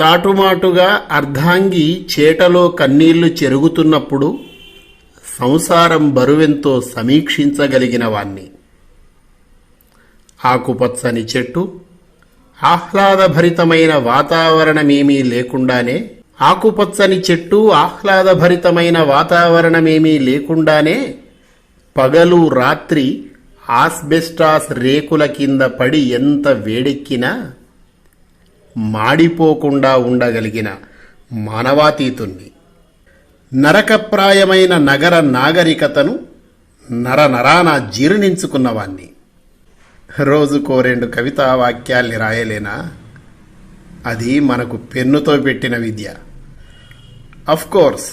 చాటుమాటుగా అర్ధాంగి చేటలో కన్నీళ్ళు చెరుగుతున్నప్పుడు సంసారం బరువెంతో సమీక్షించగలిగిన వాణ్ణి ఆకుపచ్చని చెట్టు ఆహ్లాదభరితమైన వాతావరణమేమీ లేకుండానే ఆకుపచ్చని చెట్టు ఆహ్లాదభరితమైన వాతావరణమేమీ లేకుండానే పగలు రాత్రి ఆస్బెస్టాస్ రేకుల కింద పడి ఎంత వేడెక్కినా మాడిపోకుండా ఉండగలిగిన మానవాతీతుణ్ణి. నరకప్రాయమైన నగర నాగరికతను నరనరాన జీర్ణించుకున్నవాణ్ణి. రోజుకో రెండు కవితా వాక్యాల్ని రాయలేనా? అది మనకు పెన్నుతో పెట్టిన విద్య. కోర్స్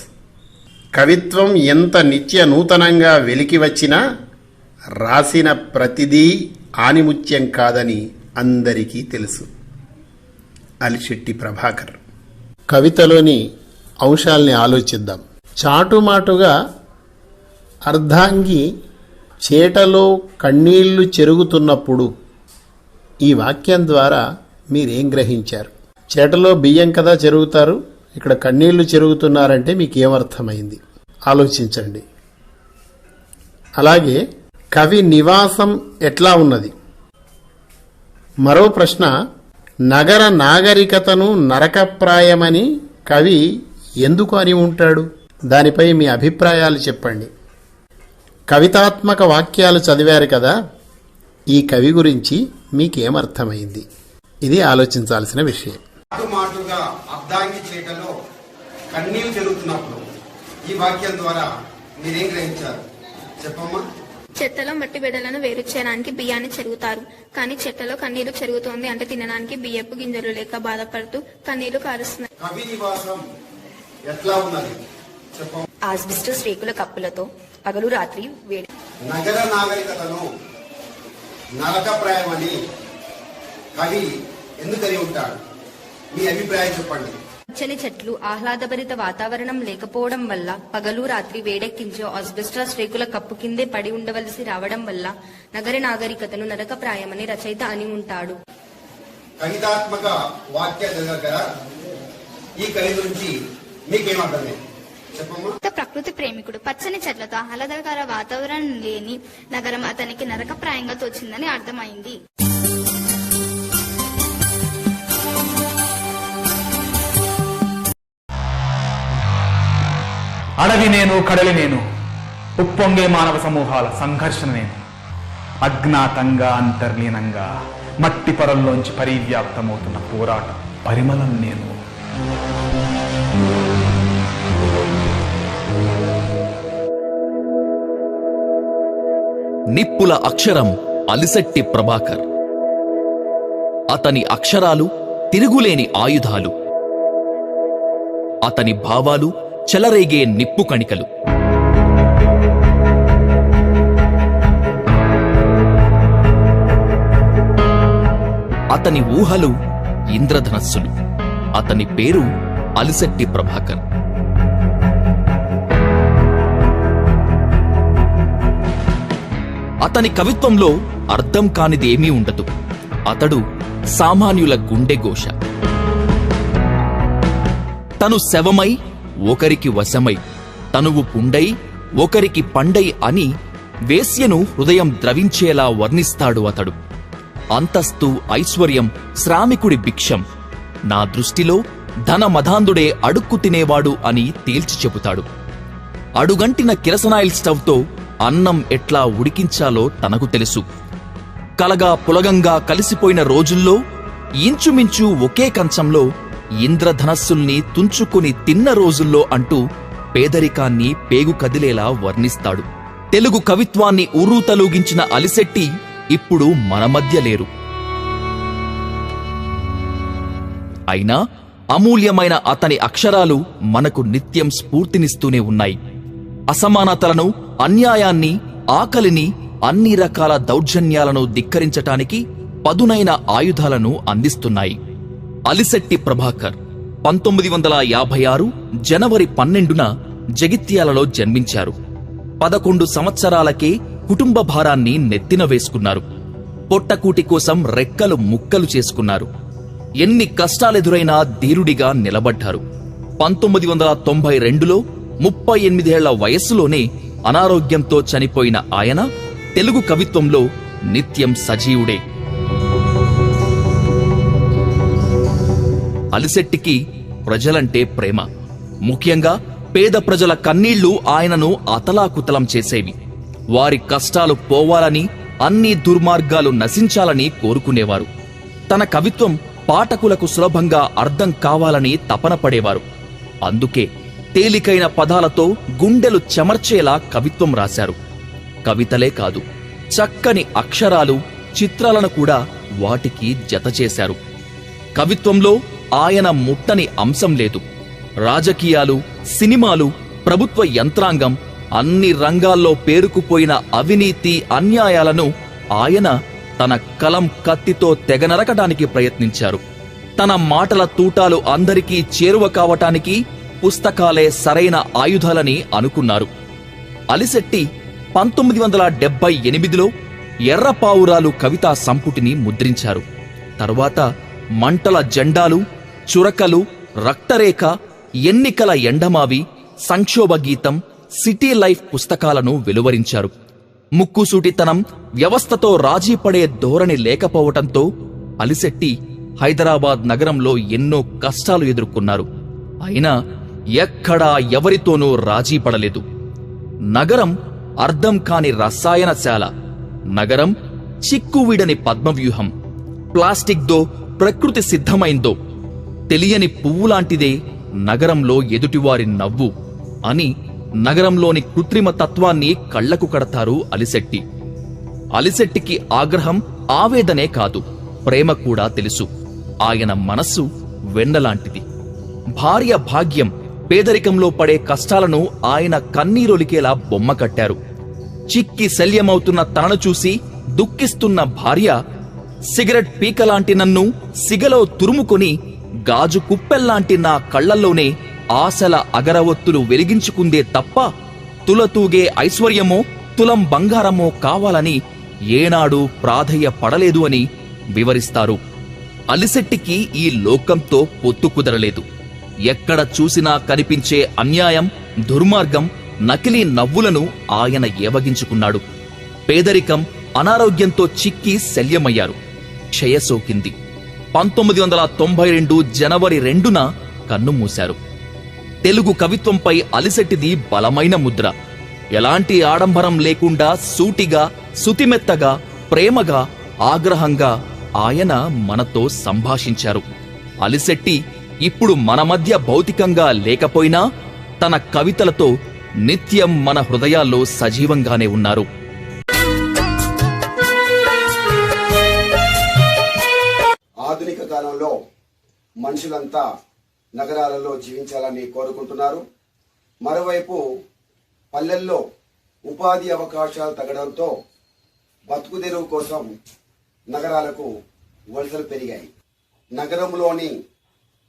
కవిత్వం ఎంత నిత్య నూతనంగా వెలికి వచ్చినా రాసిన ప్రతిదీ ఆనిముత్యం కాదని అందరికీ తెలుసు. అలిశెట్టి ప్రభాకర్. కవితలోని అంశాల్ని ఆలోచిద్దాం. చాటుమాటుగా అర్ధాంగి చేటలో కన్నీళ్ళు చెరుగుతున్నప్పుడు ఈ వాక్యం ద్వారా మీరేం గ్రహించారు? చేటలో బియ్యం కదా చెరుగుతారు? ఇక్కడ కన్నీళ్ళు చెరుగుతున్నారంటే మీకు ఏమర్థమైంది ఆలోచించండి. అలాగే కవి నివాసం ఎట్లా ఉన్నది? మరో ప్రశ్న నగర నాగరికతను నరకప్రాయమని కవి ఎందుకు అని ఉంటాడు? దానిపై మీ అభిప్రాయాలు చెప్పండి. కవితాత్మక వాక్యాలు చదివారు కదా ఈ కవి గురించి మీకేమర్థమైంది? ఇది ఆలోచించాల్సిన విషయం. మాటుగా అర్ధాంగి చేటలో కన్నీళ్ళు జరుగుతున్నప్పుడు ఈ వాక్యం ద్వారా మీరేం గ్రహించారు? చెప్పమ్మా. చెత్తలో మట్టి బిడ్డలను వేరు చేయడానికి బియ్యాన్ని చెరుగుతారు. కానీ చెత్తలో కన్నీరు చెరుగుతోంది అంటే తినడానికి బియ్యపు గింజలు లేక బాధపడుతూ కన్నీరు కారుస్తున్నాయి కవి నివాసం ఎట్లా ఉన్నది? చెప్పమ్మా ఆస్బిస్టస్ రేకుల కప్పులతో పగలు రాత్రి వేడి నగర నాగరికతను నరకప్రాయమని కవి ఎందుకని ఉంటాడు? మీ అభిప్రాయం చెప్పండి. పచ్చని చెట్లు ఆహ్లాదభరిత వాతావరణం లేకపోవడం వల్ల పగలు రాత్రి వేడెక్కించే ఆస్బెస్టాస్ రేకుల కప్పు కిందే పడి ఉండవలసి రావడం వల్ల నగర నాగరికతను నరకప్రాయమని రచయిత అని ఉంటాడు. కవితాత్మక వాక్య దగ్గర ఈ కవి గురించి ప్రకృతి ప్రేమికుడు పచ్చని చెట్లతో ఆహ్లాదకర వాతావరణం లేని నగరం అతనికి నరకప్రాయంగా తోచిందని అర్థమైంది. అడవి నేను కడలి నేను ఉప్పొంగే మానవ సమూహాల సంఘర్షణ నేను. అజ్ఞాతంగా అంతర్లీనంగా మట్టి పొరల్లోంచి పరివ్యాప్తమవుతున్న పోరాట పరిమళం నేను. నిప్పుల అక్షరం అలిసెట్టి ప్రభాకర్. అతని అక్షరాలు తిరుగులేని ఆయుధాలు. అతని భావాలు చెలరేగే నిప్పు కణికలు. అతని ఊహలు ఇంద్రధనస్సులు. అతని పేరు అలిసెట్టి ప్రభాకర్. అతని కవిత్వంలో అర్థం కానిది ఏమీ ఉండదు. అతడు సామాన్యుల గుండె ఘోష. తను శవమై ఒకరికి వశమై తనువు పుండై ఒకరికి పండై అని వేశ్యను హృదయం ద్రవించేలా వర్ణిస్తాడు అతడు. అంతస్తు ఐశ్వర్యం శ్రామికుడి భిక్షం. నా దృష్టిలో ధన మధాంధుడే అడుక్కు తినేవాడు అని తేల్చి చెబుతాడు. అడుగంటిన కిరసనాయిల్ స్టవ్తో అన్నం ఎట్లా ఉడికించాలో తనకు తెలుసు. కలగా పులగంగా కలిసిపోయిన రోజుల్లో ఇంచుమించు ఒకే కంచంలో ఇంద్రధనస్సుల్ని తుంచుకుని తిన్న రోజుల్లో అంటూ పేదరికాన్ని పేగు కదిలేలా వర్ణిస్తాడు. తెలుగు కవిత్వాన్ని ఉర్రూతలూగించిన అలిశెట్టి ఇప్పుడు మన మధ్య లేరు. అయినా అమూల్యమైన అతని అక్షరాలు మనకు నిత్యం స్ఫూర్తినిస్తూనే ఉన్నాయి. అసమానతలను అన్యాయాన్ని ఆకలిని అన్ని రకాల దౌర్జన్యాలను ధిక్కరించటానికి పదునైన ఆయుధాలను అందిస్తున్నాయి. అలిశెట్టి ప్రభాకర్ పంతొమ్మిది వందల యాభై ఆరు జనవరి పన్నెండున జగిత్యాలలో జన్మించారు. పదకొండు సంవత్సరాలకే కుటుంబ భారాన్ని నెత్తిన వేసుకున్నారు. పొట్టకూటి కోసం రెక్కలు ముక్కలు చేసుకున్నారు. ఎన్ని కష్టాలెదురైనా ధీరుడిగా నిలబడ్డారు. పంతొమ్మిది వందల తొంభై రెండులో ముప్పై ఎనిమిదేళ్ళ వయస్సులోనే అనారోగ్యంతో చనిపోయిన ఆయన తెలుగు కవిత్వంలో నిత్యం సజీవుడే. అలిశెట్టికి ప్రజలంటే ప్రేమ. ముఖ్యంగా పేద ప్రజల కన్నీళ్ళు ఆయనను అతలాకుతలం చేసేవి. వారి కష్టాలు పోవాలని అన్ని దుర్మార్గాలు నశించాలని కోరుకునేవారు. తన కవిత్వం పాఠకులకు సులభంగా అర్థం కావాలని తపన పడేవారు. అందుకే తేలికైన పదాలతో గుండెలు చెమర్చేలా కవిత్వం రాశారు. కవితలే కాదు చక్కని అక్షరాలు చిత్రాలను కూడా వాటికి జతచేశారు. కవిత్వంలో ఆయన ముట్టని అంశం లేదు. రాజకీయాలు సినిమాలు ప్రభుత్వ యంత్రాంగం అన్ని రంగాల్లో పేరుకుపోయిన అవినీతి అన్యాయాలను ఆయన తన కలం కత్తితో తెగనరకడానికి ప్రయత్నించారు. తన మాటల తూటాలు అందరికీ చేరువ కావటానికి పుస్తకాలే సరైన ఆయుధాలని అనుకున్నారు. అలిశెట్టి పంతొమ్మిది వందల డెబ్బై ఎనిమిదిలో ఎర్రపావురాలు కవితా సంపుటిని ముద్రించారు. తరువాత మంటల జెండాలు చురకలు రక్తరేఖ ఎన్నికల ఎండమావి సంక్షోభ గీతం సిటీ లైఫ్ పుస్తకాలను వెలువరించారు. ముక్కుసూటితనం వ్యవస్థతో రాజీ పడే ధోరణి లేకపోవటంతో అలిశెట్టి హైదరాబాద్ నగరంలో ఎన్నో కష్టాలు ఎదుర్కొన్నారు. అయినా ఎక్కడా ఎవరితోనూ రాజీ పడలేదు. నగరం అర్థం కాని రసాయనశాల. నగరం చిక్కువీడని పద్మవ్యూహం. ప్లాస్టిక్దో ప్రకృతి సిద్ధమైందో తెలియని పువ్వులాంటిదే నగరంలో ఎదుటివారి నవ్వు అని నగరంలోని కృత్రిమ తత్వాన్ని కళ్ళకు కడతారు అలిశెట్టి. అలిశెట్టికి ఆగ్రహం ఆవేదనే కాదు ప్రేమ కూడా తెలుసు. ఆయన మనస్సు వెన్నలాంటిది. భార్య భాగ్యం పేదరికంలో పడే కష్టాలను ఆయన కన్నీరొలికేలా బొమ్మ కట్టారు. చిక్కి శల్యమవుతున్న తనను చూసి దుఃఖిస్తున్న భార్య సిగరెట్ పీకలాంటి నన్ను సిగలో తురుముకొని గాజు కుప్పెల్లాంటి నా కళ్ళల్లోనే ఆశల అగరవత్తులు వెలిగించుకుందే తప్ప తులతూగే ఐశ్వర్యమో తులం బంగారమో కావాలని ఏనాడు ప్రాధేయ పడలేదు అని వివరిస్తారు. అలిశెట్టికి ఈ లోకంతో పొత్తు కుదరలేదు. ఎక్కడ చూసినా కనిపించే అన్యాయం దుర్మార్గం నకిలీ నవ్వులను ఆయన ఏవగించుకున్నాడు. పేదరికం అనారోగ్యంతో చిక్కి శల్యమయ్యారు. క్షయసోకింది. పంతొమ్మిది వందల తొంభై రెండు జనవరి రెండున కన్నుమూశారు తెలుగు కవిత్వంపై అలిసెట్టిది బలమైన ముద్ర. ఎలాంటి ఆడంబరం లేకుండా సూటిగా సుతిమెత్తగా ప్రేమగా ఆగ్రహంగా ఆయన మనతో సంభాషించారు. అలిసెట్టి ఇప్పుడు మన మధ్య భౌతికంగా లేకపోయినా తన కవితలతో నిత్యం మన హృదయాల్లో సజీవంగానే ఉన్నారు. కాలంలో మనుషులంతా నగరాలలో జీవించాలని కోరుకుంటున్నారు. మరోవైపు పల్లెల్లో ఉపాధి అవకాశాలు తగ్గడంతో బతుకు తెరువు కోసం నగరాలకు వలసలు పెరిగాయి. నగరంలోని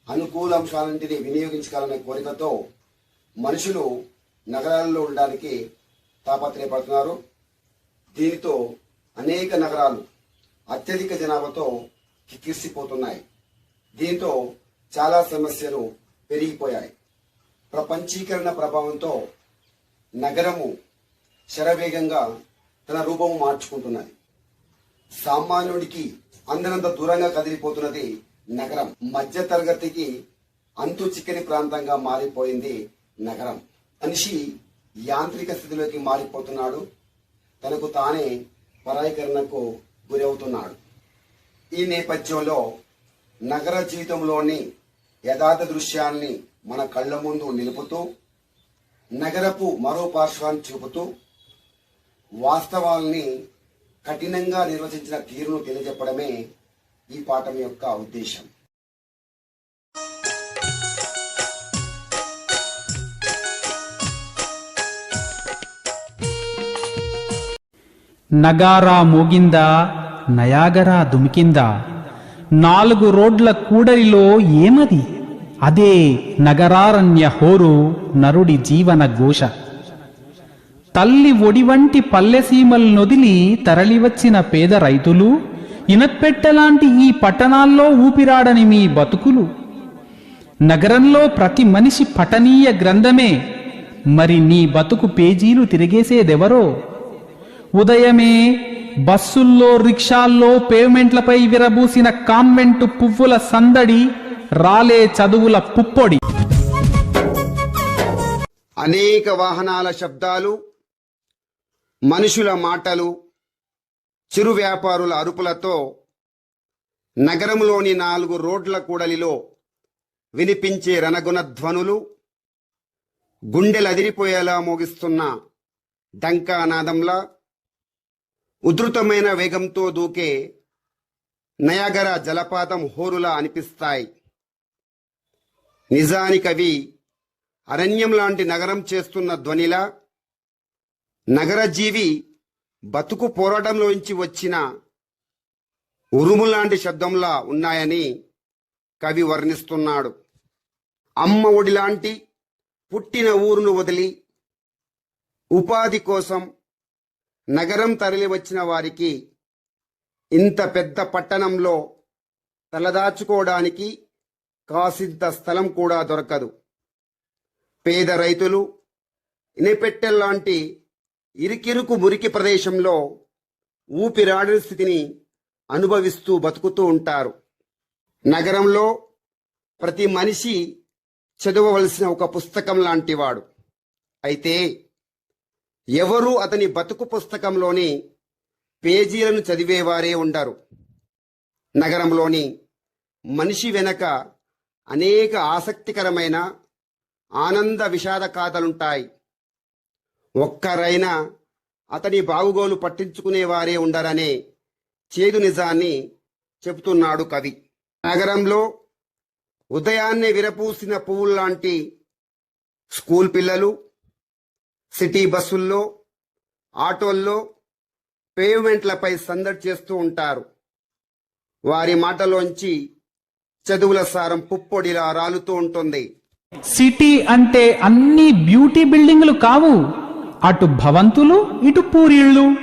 అనుకూల అంశాలన్నింటినీ వినియోగించాలనే కోరికతో మనుషులు నగరాల్లో ఉండడానికి తాపత్రయపడుతున్నారు. దీనితో అనేక నగరాలు అత్యధిక జనాభాతో కిక్కిరిసిపోతున్నాయి. దీంతో చాలా సమస్యలు పెరిగిపోయాయి. ప్రపంచీకరణ ప్రభావంతో నగరము శరవేగంగా తన రూపము మార్చుకుంటున్నది. సామాన్యుడికి అందనంత దూరంగా కదిలిపోతున్నది నగరం. మధ్య తరగతికి అంతు చిక్కని ప్రాంతంగా మారిపోయింది నగరం. మనిషి యాంత్రిక స్థితిలోకి మారిపోతున్నాడు. తనకు తానే పరాయీకరణకు గురవుతున్నాడు. ఈ నేపథ్యంలో నగర జీవితంలోని యథార్థ దృశ్యాల్ని మన కళ్ళ ముందు నిలుపుతూ నగరపు మరో పార్శ్వాన్ని చూపుతూ వాస్తవాల్ని కఠినంగా నిర్వచించిన తీరును తెలియజెప్పడమే ఈ పాఠం యొక్క ఉద్దేశం. నగారా మోగిందా? నయాగరా దుమికిందా. నాలుగు రోడ్ల కూడలిలో ఏమది? అదే నగరారణ్య హోరు నరుడి జీవన ఘోష. తల్లి ఒడివంటి పల్లెసీమల్నొదిలి తరలివచ్చిన పేద రైతులు ఇనపెట్టెలాంటి ఈ పట్టణాల్లో ఊపిరాడని మీ బతుకులు. నగరంలో ప్రతి మనిషి పఠనీయ గ్రంథమే మరి నీ బతుకు పేజీలు తిరిగేసేదెవరో? ఉదయమే బస్సుల్లో రిక్షాల్లో పేమెంట్లపై విరబూసిన కాన్వెంటు పువ్వుల సందడి రాలే చదువుల పుప్పొడి. అనేక వాహనాల శబ్దాలు మనుషుల మాటలు చిరు వ్యాపారుల అరుపులతో నగరంలోని నాలుగు రోడ్ల కూడలిలో వినిపించే రణగుణ ధ్వనులు గుండెలదిరిపోయేలా మోగిస్తున్న డంకానాదంలా ఉధృతమైన వేగంతో దూకే నయాగర జలపాతం హోరులా అనిపిస్తాయి. నిజానికవి అరణ్యం లాంటి నగరం చేస్తున్న ధ్వనిలా నగరజీవి బతుకు పోరాటంలోంచి వచ్చిన ఉరుము లాంటి శబ్దంలా ఉన్నాయని కవి వర్ణిస్తున్నాడు. అమ్మ ఒడి లాంటి పుట్టిన ఊరును వదిలి ఉపాధి కోసం నగరం తరలి వచ్చిన వారికి ఇంత పెద్ద పట్టణంలో తలదాచుకోవడానికి కాసింత స్థలం కూడా దొరకదు. పేద రైతులు ఇనపెట్టెల్లాంటి ఇరికిరుకు మురికి ప్రదేశంలో ఊపిరాడని స్థితిని అనుభవిస్తూ బతుకుతూ ఉంటారు. నగరంలో ప్రతి మనిషి చదవవలసిన ఒక పుస్తకం లాంటివాడు. అయితే ఎవరూ అతని బతుకు పుస్తకంలోని పేజీలను చదివేవారే ఉండరు. నగరంలోని మనిషి వెనక అనేక ఆసక్తికరమైన ఆనంద విషాద కాథలుంటాయి ఒక్కరైనా అతని బావుగోలు పట్టించుకునేవారే ఉండరనే చేదు నిజాన్ని చెబుతున్నాడు కవి. నగరంలో ఉదయాన్నే విరపూసిన పువ్వుల్లాంటి స్కూల్ పిల్లలు సిటీ బస్సుల్లో ఆటోల్లో పేమెంట్లపై సందడి చేస్తూ ఉంటారు. వారి మాటలోంచి చదువుల సారం పుప్పొడిలా రాలుతూ ఉంటుంది. సిటీ అంటే అన్ని బ్యూటీ బిల్డింగులు కావు. అటు భవంతులు ఇటు పూరిళ్ళు.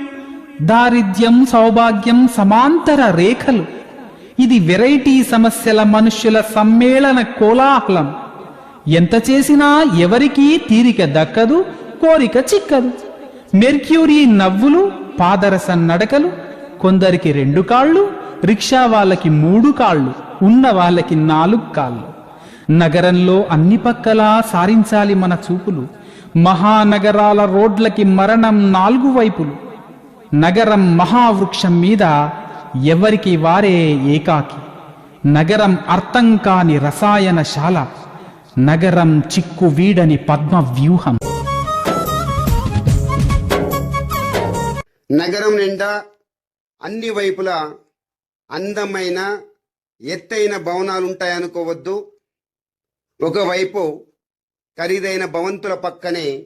దారిద్ర్యం సౌభాగ్యం సమాంతర రేఖలు. ఇది వెరైటీ సమస్యల మనుష్యుల సమ్మేళన కోలాహలం. ఎంత చేసినా ఎవరికీ తీరిక దక్కదు కోరిక చిక్కదు. మెర్క్యూరీ నవ్వులు పాదరస నడకలు కొందరికి రెండు కాళ్ళు రిక్షా వాళ్ళకి మూడు కాళ్ళు ఉన్న వాళ్ళకి నాలుగు కాళ్ళు. నగరంలో అన్ని పక్కలా సారించాలి మన చూపులు. మహానగరాల రోడ్లకి మరణం నాలుగు వైపులు. నగరం మహావృక్షం మీద ఎవరికి వారే ఏకాకి. నగరం అర్థం కాని రసాయనశాల. నగరం చిక్కు వీడని పద్మ వ్యూహం నగరం నిండా అన్ని వైపులా అందమైన ఎత్తైన భవనాలు ఉంటాయనుకోవద్దు ఒకవైపు ఖరీదైన భవంతుల పక్కనే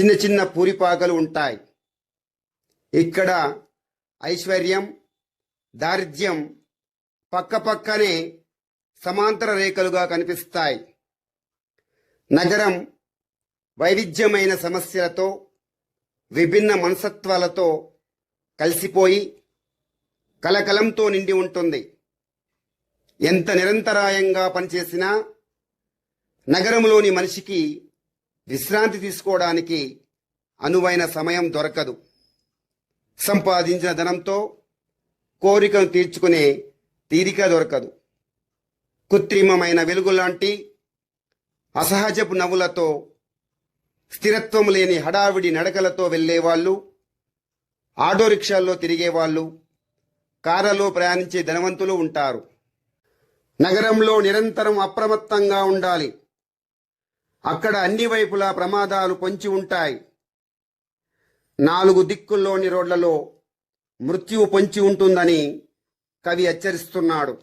చిన్న చిన్న పూరిపాకలు ఉంటాయి. ఇక్కడ ఐశ్వర్యం దారిద్ర్యం పక్కపక్కనే సమాంతర రేఖలుగా కనిపిస్తాయి. నగరం వైవిధ్యమైన సమస్యలతో విభిన్న మనసత్వాలతో కలిసిపోయి కలకలంతో నిండి ఉంటుంది. ఎంత నిరంతరాయంగా పనిచేసినా నగరంలోని మనిషికి విశ్రాంతి తీసుకోవడానికి అనువైన సమయం దొరకదు. సంపాదించిన ధనంతో కోరికను తీర్చుకునే తీరిక దొరకదు. కృత్రిమమైన వెలుగు లాంటి అసహజపు నవ్వులతో స్థిరత్వం లేని హడావిడి నడకలతో వెళ్ళేవాళ్ళు ఆటో రిక్షాల్లో తిరిగేవాళ్ళు కారలో ప్రయాణించే ధనవంతులు ఉంటారు. నగరంలో నిరంతరం అప్రమత్తంగా ఉండాలి. అక్కడ అన్ని వైపులా ప్రమాదాలు పొంచి ఉంటాయి. నాలుగు దిక్కుల్లోని రోడ్లలో మృత్యువు పొంచి ఉంటుందని కవి హెచ్చరిస్తున్నాడు.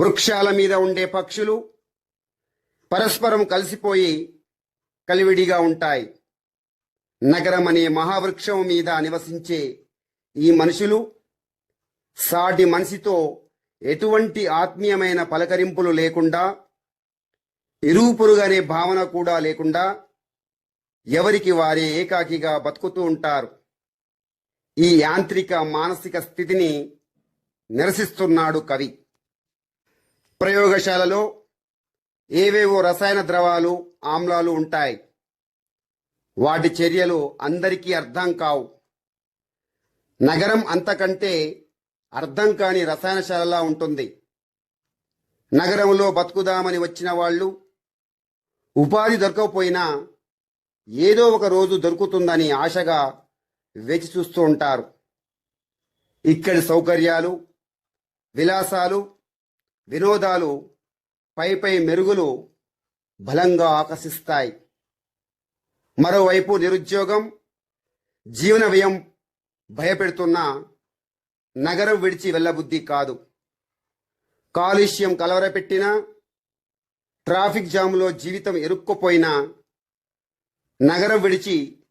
వృక్షాల మీద ఉండే పక్షులు పరస్పరం కలిసిపోయి కలివిడిగా ఉంటాయి. నగరం అనే మహావృక్షం మీద నివసించే ఈ మనుషులు సాటి మనిషితో ఎటువంటి ఆత్మీయమైన పలకరింపులు లేకుండా ఇరువుపురుగనే భావన కూడా లేకుండా ఎవరికి వారే ఏకాకిగా బతుకుతూ ఉంటారు. ఈ యాంత్రిక మానసిక స్థితిని నిరసిస్తున్నాడు కవి. ప్రయోగశాలలో ఏవేవో రసాయన ద్రవాలు ఆమ్లాలు ఉంటాయి. వాటి చర్యలు అందరికీ అర్థం కావు. నగరం అంతకంటే అర్థం కాని రసాయనశాలలా ఉంటుంది. నగరంలో బతుకుదామని వచ్చిన వాళ్ళు ఉపాధి దొరకకపోయినా ఏదో ఒక రోజు దొరుకుతుందని ఆశగా వేచి చూస్తూ ఉంటారు. ఇక్కడి సౌకర్యాలు విలాసాలు వినోదాలు పై పై మెరుగులు బలంగా ఆకర్షిస్తాయి. మరోవైపు నిరుద్యోగం జీవన వ్యయం భయపెడుతున్న నగరం విడిచి వెళ్ళబుద్ధి కాదు. కాలుష్యం కలవరపెట్టినా ట్రాఫిక్ జాములో జీవితం ఎరుక్కుపోయినా నగరం విడిచి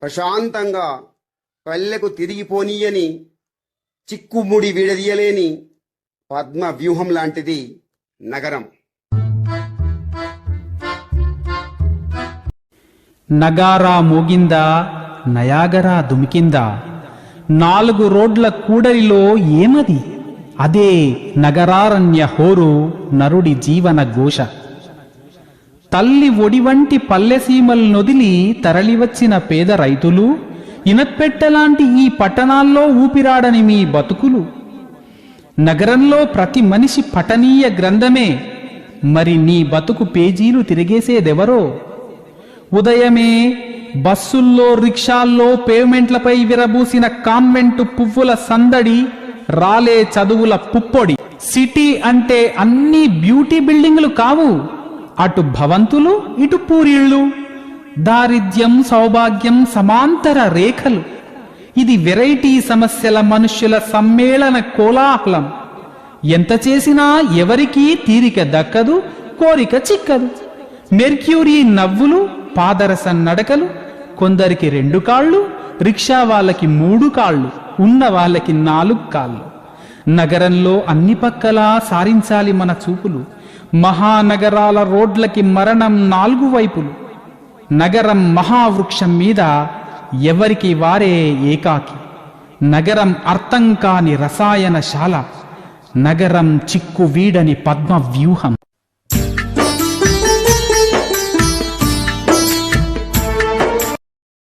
ప్రశాంతంగా పల్లెకు తిరిగిపోనీయని చిక్కుముడి విడదీయలేని పద్మ వ్యూహం లాంటిది నగరం. నగారా మోగిందా నయాగరా దుమికిందా? నాలుగు రోడ్ల కూడలిలో ఏమది? అదే నగరారణ్య హోరు నరుడి జీవన ఘోష. తల్లి ఒడివంటి పల్లెసీమల్ నొదిలి తరలివచ్చిన పేద రైతులు ఇనప్పెట్టలాంటి ఈ పట్టణాల్లో ఊపిరాడని మీ బతుకులు. నగరంలో ప్రతి మనిషి పఠనీయ గ్రంథమే మరి నీ బతుకు పేజీలు తిరిగేసేదెవరో? ఉదయమే బస్సుల్లో రిక్షాల్లో పేమెంట్లపై విరబూసిన కాన్వెంటు పువ్వుల సందడి రాలే చదువుల పుప్పొడి. సిటీ అంటే అన్ని బ్యూటీ బిల్డింగులు కావు. అటు భవంతులు ఇటు పూరిళ్ళు. దారిద్ర్యం సౌభాగ్యం సమాంతర రేఖలు. ఇది వెరైటీ సమస్యల మనుష్యుల సమ్మేళన కోలాహలం. ఎంత చేసినా ఎవరికీ తీరిక దక్కదు కోరిక చిక్కదు. మెర్క్యూరీ నవ్వులు పాదరస నడకలు కొందరికి రెండు కాళ్ళు రిక్షా వాళ్ళకి మూడు కాళ్ళు ఉన్న వాళ్ళకి నాలుగు కాళ్ళు. నగరంలో అన్ని పక్కలా సారించాలి మన చూపులు. మహానగరాల రోడ్లకి మరణం నాలుగు వైపులు. నగరం మహావృక్షం మీద ఎవరికి వారే ఏకాకి. నగరం అర్థం కాని రసాయనశాల. నగరం చిక్కు వీడని పద్మ వ్యూహం